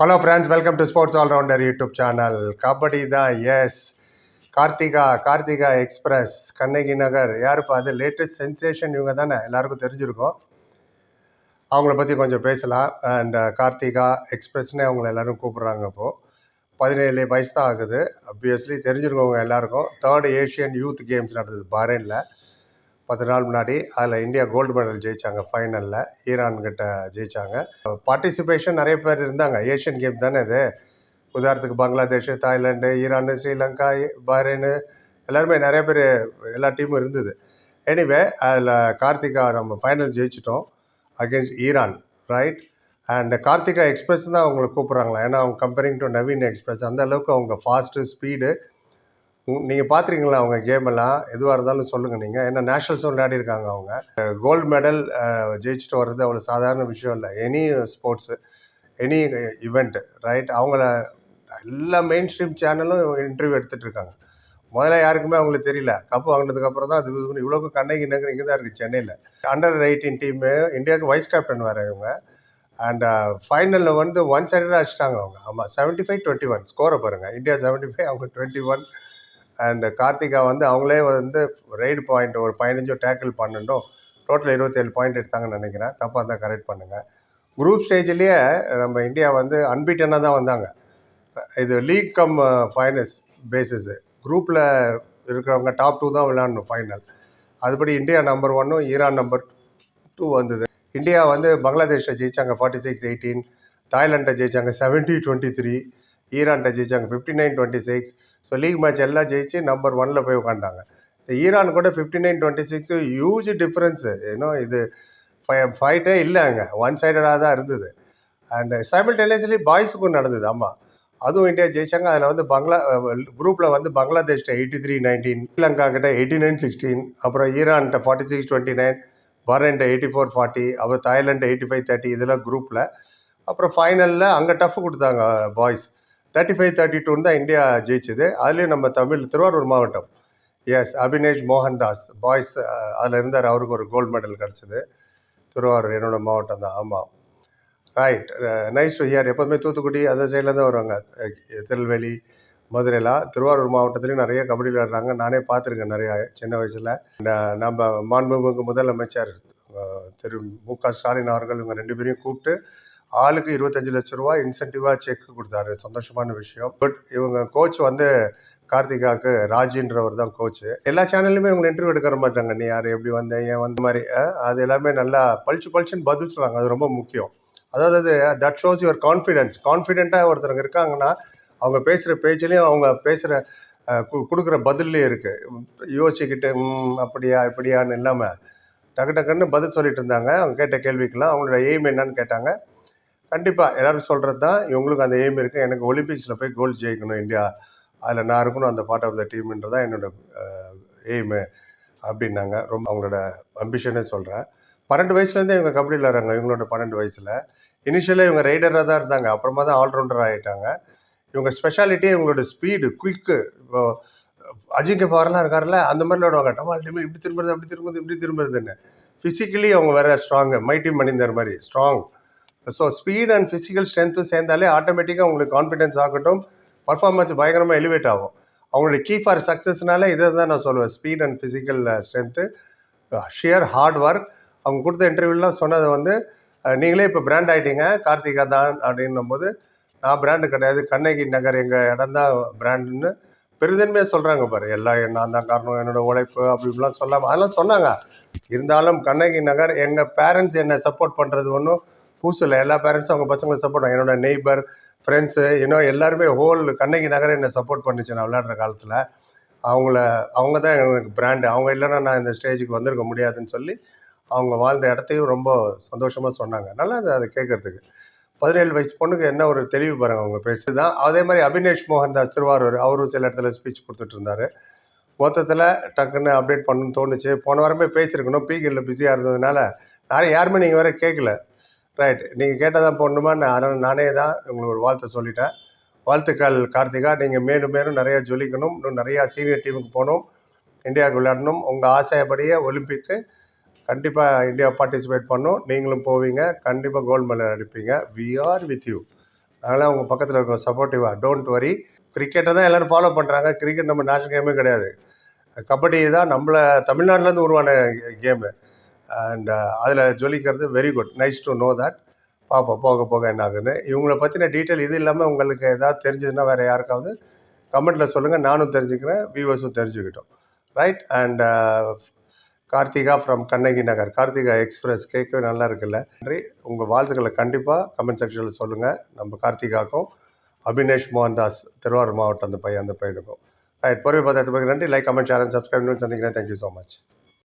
Hello friends welcome to sports allrounder YouTube channel kabaddi தான் S Karthika Karthika express Kannagi Nagar யாருப்பா அது latest sensation இவங்க தானே எல்லாருக்கும் தெரிஞ்சிருக்கும் அவங்கள பற்றி கொஞ்சம் பேசலாம் அண்ட் கார்த்திகா எக்ஸ்பிரஸ்னே அவங்கள எல்லாரும் கூப்பிட்றாங்க இப்போது பதினேழு வயசு தான் ஆகுது அப்வியஸ்லி தெரிஞ்சிருக்கவங்க எல்லாருக்கும் தேர்ட் ஏஷியன் யூத் கேம்ஸ் நடந்தது பஹ்ரைனில் பத்து நாள் முன்னாடி அதில் இந்தியா கோல்டு மெடல் ஜெயிச்சாங்க ஃபைனலில் ஈரான்கிட்ட ஜெயித்தாங்க ஜெயிச்சாங்க. பார்ட்டிசிபேஷன் நிறைய பேர் இருந்தாங்க. ஏஷியன் கேம் தானே இது? உதாரணத்துக்கு Bangladesh Thailand Iran Sri Lanka Bahrain எல்லாருமே நிறைய பேர் எல்லா டீமும் இருந்தது. எனிவே அதில் கார்த்திகா நம்ம ஃபைனல் ஜெயிச்சிட்டோம் against Iran right and Karthika express தான் அவங்களை கூப்பிட்றாங்களா? ஏன்னா அவங்க கம்பேரிங் டு நவீன் எக்ஸ்பிரஸ் அந்த அளவுக்கு அவங்க ஃபாஸ்ட்டு ஸ்பீடு நீங்கள் பார்த்துருக்கீங்களா அவங்க கேம் எல்லாம்? எதுவாக இருந்தாலும் சொல்லுங்கள் நீங்கள் ஏன்னா நேஷனல்ஸும் விளையாடிருக்காங்க அவங்க. கோல்டு மெடல் ஜெயிச்சுட்டு வர்றது அவ்வளோ சாதாரண விஷயம் இல்லை. Any sports any event right அவங்கள எல்லா மெயின் ஸ்ட்ரீம் சேனலும் இன்டர்வியூ எடுத்துகிட்டு இருக்காங்க. முதல்ல யாருக்குமே அவங்களுக்கு தெரியல. கப்பு வாங்கினதுக்கப்புறம் தான் அது இவ்வளோக்கு கண்ணகி நகர் இங்கே தான் இருக்குது சென்னையில். அண்டர் எயிட்டீன் டீமு இந்தியாவுக்கு வைஸ் கேப்டன் வேறு இவங்க. அண்ட் ஃபைனலில் வந்து ஒன் சைடடாக அடிச்சிட்டாங்க அவங்க. ஆமாம் செவன்ட்டி ஃபைவ் டுவெண்ட்டி ஒன் ஸ்கோரை பாருங்கள் இந்தியா செவன்ட்டி ஃபைவ் அவங்க டுவெண்ட்டி ஒன் அண்ட் கார்த்திகா வந்து அவங்களே வந்து ரைடு பாயிண்ட் ஒரு பதினஞ்சோ டேக்கிள் பன்னெண்டும் டோட்டல் இருபத்தேழு பாயிண்ட் எடுத்தாங்கன்னு நினைக்கிறேன். தப்பாக தான் கரெக்ட் பண்ணுங்கள் குரூப் ஸ்டேஜ்லேயே நம்ம இந்தியா வந்து அன்பீட்டனாக தான் வந்தாங்க. இது லீக் கம் ஃபைனல்ஸ் பேசிஸு குரூப்பில் இருக்கிறவங்க டாப் டூ தான் விளையாடணும் ஃபைனல் அதுபடி இந்தியா நம்பர் ஒன்னும் ஈரான் நம்பர் டூ வந்தது. இந்தியா வந்து பங்களாதேஷை ஜெயித்தாங்க ஃபார்ட்டி சிக்ஸ் எயிட்டீன் தாய்லாண்டை ஜெயித்தாங்க செவன்ட்டி டுவெண்ட்டி த்ரீ ஈரான்கிட்ட ஜெயிச்சாங்க. Fifty nine twenty six so league match எல்லாம் ஜெயிச்சு நம்பர் ஒனில் போய் உட்காண்டாங்க இந்த ஈரான் கூட fifty nine twenty six huge difference ஏன்னோ இது ஃபைட்டே இல்லை அங்கே. ஒன் சைடடாக தான் இருந்தது. அண்ட் சைமில்டேனியஸ்லி பாய்ஸுக்கும் நடந்தது. ஆமாம் அதுவும் இந்தியா ஜெயிச்சாங்க. அதில் வந்து பங்களா குரூப்பில் வந்து பங்களாதேஷ்ட எயிட்டி த்ரீ நைன்டீன் ஸ்ரீலங்கா கிட்ட எயிட்டி நைன் சிக்ஸ்டீன் அப்புறம் ஈரான்கிட்ட ஃபார்ட்டி சிக்ஸ் டுவெண்ட்டி நைன் பஹ்ரைன்ட்ட எயிட்டி ஃபோர் ஃபார்ட்டி அப்புறம் தாய்லாண்டு எயிட்டி ஃபைவ் தேர்ட்டி இதெல்லாம் குரூப்பில் அப்புறம் ஃபைனலில் அங்கே டஃப் கொடுத்தாங்க பாய்ஸ் தேர்ட்டி ஃபைவ் தேர்ட்டி டூன்னு தான் இந்தியா ஜெயிச்சது. அதுலேயும் நம்ம தமிழ் திருவாரூர் மாவட்டம். எஸ் அபினேஷ் மோகன்தாஸ் பாய்ஸ் அதில் இருந்தார். அவருக்கு ஒரு கோல்டு மெடல் கிடச்சிது. திருவாரூர் என்னோடய மாவட்டம் தான். ஆமாம் ரைட் நைஸ் டு ஹியர் எப்போதுமே தூத்துக்குடி அந்த சைடில் தான் வருவாங்க. திருநெல்வேலி மதுரைலாம். திருவாரூர் மாவட்டத்துலேயும் நிறைய கபடி விளையாடுறாங்க நானே பார்த்துருக்கேன் நிறையா சின்ன வயசில். நம்ம மாண்புமிகு முதலமைச்சர் திரு மு க ஸ்டாலின் அவர்கள் இவங்க ரெண்டு பேரையும் கூப்பிட்டு ஆளுக்கு இருபத்தஞ்சு லட்ச ரூபா இன்சென்டிவாக செக் கொடுத்தாரு. சந்தோஷமான விஷயம். பட் இவங்க கோச் வந்து கார்த்திகாவுக்கு ராஜின்றவர் தான் கோச் எல்லா சேனல்லையுமே இவங்க இன்டர்வியூ எடுக்கிற மாட்டாங்க. நீ யார்? எப்படி வந்த? ஏன் வந்த? மாதிரி. அது எல்லாமே நல்லா பளிச்சு பளிச்சுன்னு பதில் சொல்கிறாங்க அது ரொம்ப முக்கியம். அதாவது தட் ஷோஸ் யுவர் கான்ஃபிடென்ஸ் கான்ஃபிடென்ட்டாக ஒருத்தவங்க இருக்காங்கன்னா அவங்க பேசுகிற பேச்சிலையும் அவங்க பேசுகிற கொடுக்குற பதில்லையும் இருக்குது யோசிச்சுக்கிட்டு அப்படியா இப்படியான்னு இல்லாமல் டக்கு டக்குன்னு பதில் சொல்லிட்டு இருந்தாங்க. அவங்க கேட்ட கேள்விக்கெல்லாம் அவங்களோட எய்ம் என்னன்னு கேட்டாங்க. கண்டிப்பாக எல்லாரும் சொல்கிறது தான் இவங்களுக்கு அந்த எய்ம் இருக்குது எனக்கு ஒலிம்பிக்ஸில் போய் கோல்டு ஜெயிக்கணும் இந்தியா. அதில் நான் இருக்கணும் அந்த பார்ட் ஆஃப் த டீம்ன்றது தான் என்னோட எய்மு அப்படின்னாங்க. ரொம்ப அவங்களோட அம்பிஷனே சொல்கிறேன் பன்னெண்டு வயசுலேருந்தே இவங்க கபடி விளையாடுறாங்க. இவங்களோட பன்னெண்டு வயசில். இனிஷியலாக இவங்க ரைடராக தான் இருந்தாங்க. அப்புறமா தான் ஆல்ரவுண்டர் ஆகிட்டாங்க இவங்க ஸ்பெஷாலிட்டியே இவங்களோட ஸ்பீடு குயிக்கு இப்போ அஜிங்க பவர்லாம் இருக்கார்ல அந்த மாதிரி விளாடுவாங்க டபால் டீம் இப்படி திரும்புறது அப்படி திரும்புறது இப்படி திரும்புறதுன்னு. ஃபிசிக்கலி அவங்க வேற ஸ்ட்ராங்கு மைட்டி மணிந்தர் மாதிரி strong so speed and physical ஸ்ட்ரென்த்தும் சேர்ந்தாலே ஆட்டோமேட்டிக்காக உங்களுக்கு கான்ஃபிடென்ஸ் ஆகட்டும். பர்ஃபார்மன்ஸ் பயங்கரமாக எலிவேட் ஆகும். அவங்களுடைய கீ ஃபார் சக்ஸஸ்னால இதை தான் நான் சொல்லுவேன். Speed and physical strength sheer hard work அவங்க கொடுத்த இன்டர்வியூலாம் சொன்னது வந்து நீங்களே இப்போ பிராண்ட் ஆகிட்டீங்க கார்த்திகா தான் அப்படின்னும் போது நான் பிராண்டு கிடையாது. கண்ணகி நகர் எங்கள் இடம் தான் பிராண்டுன்னு பெருதன்மையாக சொல்கிறாங்க பாரு. எல்லாம் நான் தான் காரணம். என்னோட உழைப்பு அப்படி இப்படிலாம் சொல்லாமல் அதெல்லாம் சொன்னாங்க. இருந்தாலும் கண்ணகி நகர் எங்கள் பேரண்ட்ஸ் என்னை சப்போர்ட் பண்ணுறது ஒன்றும் பூசல எல்லா பேரண்ட்ஸும் அவங்க பசங்களை சப்போர்ட் என்னோட நெய்பர் ஃப்ரெண்ட்ஸு இன்னும் எல்லாருமே ஹோல் கண்ணகி நகரம் என்னை சப்போர்ட் பண்ணிச்சு நான் விளையாடுற காலத்தில். அவங்கள அவங்க தான் எனக்கு பிராண்டு அவங்க இல்லைன்னா நான் இந்த ஸ்டேஜுக்கு வந்திருக்க முடியாதுன்னு சொல்லி அவங்க வாழ்ந்த இடத்தையும் ரொம்ப சந்தோஷமாக சொன்னாங்க. நல்லா அதை அதை கேட்குறதுக்கு. பதினேழு வயசு பொண்ணுக்கு என்ன ஒரு தெளிவு பாருங்க அவங்க பேசுதான் அதே மாதிரி அபினேஷ் மோகன்தாஸ் திருவாரூர் அவரும் சில இடத்துல ஸ்பீச் கொடுத்துட்டு இருந்தார். மொத்தத்தில் டக்குன்னு அப்டேட் பண்ணணும்னு தோணுச்சு. போன வாரமே பேசியிருக்கணும். பீக்கில் பிஸியாக இருந்ததுனால யாரும் யாருமே நீங்கள் வேற கேட்கல ரைட் நீங்கள் கேட்டதான் போடணுமா நான் அதனால் நானே தான் உங்களுக்கு ஒரு வாழ்த்து சொல்லிட்டேன். வாழ்த்துக்கள் கார்த்திகா. நீங்கள் மேலும் மேலும் நிறையா ஜொலிக்கணும். இன்னும் நிறையா சீனியர் டீமுக்கு போகணும். இந்தியாவுக்கு விளையாடணும். உங்கள் ஆசைப்படியே ஒலிம்பிக்கு கண்டிப்பாக இந்தியா பார்ட்டிசிபேட் பண்ணும். நீங்களும் போவீங்க. கண்டிப்பாக கோல்டு மெடல் அடிப்பீங்க. வி ஆர் வித் யூ அதனால் உங்கள் பக்கத்தில் இருக்க சப்போர்ட்டிவாக டோன்ட் வரி கிரிக்கெட்டை தான் எல்லோரும் ஃபாலோ பண்ணுறாங்க கிரிக்கெட் நம்ம நேஷனல் கேமே கிடையாது. கபடி தான் நம்மளை தமிழ்நாட்டிலேருந்து உருவான கேமு அண்ட் uh, அதில் ஜொலிக்கிறது very good nice to know that பார்ப்போம் போக போக என்ன ஆகுதுன்னு. இவங்கள பற்றின டீட்டெயில் இது இல்லாமல் உங்களுக்கு ஏதாவது தெரிஞ்சதுன்னா வேறு யாருக்காவது கமெண்ட்டில் சொல்லுங்கள் நானும் தெரிஞ்சுக்கிறேன் வியூவர்ஸும் தெரிஞ்சுக்கிட்டோம். Right and uh, Karthika from Kannagi Nagar Karthika express கேட்கவே நல்லா இருக்குல்ல. நன்றி. உங்கள் வாழ்த்துக்களை கண்டிப்பாக கமெண்ட் செக்ஷனில் சொல்லுங்கள் நம்ம கார்த்திகாக்கும் அபினேஷ் மோகன்தாஸ் திருவாரூர் மாவட்டம் அந்த பையன் அந்த பையனுக்கும். ரைட் பொறுமை பார்த்து நன்றி. Like comment share and subscribe சந்திக்கிறேன். Thank you so much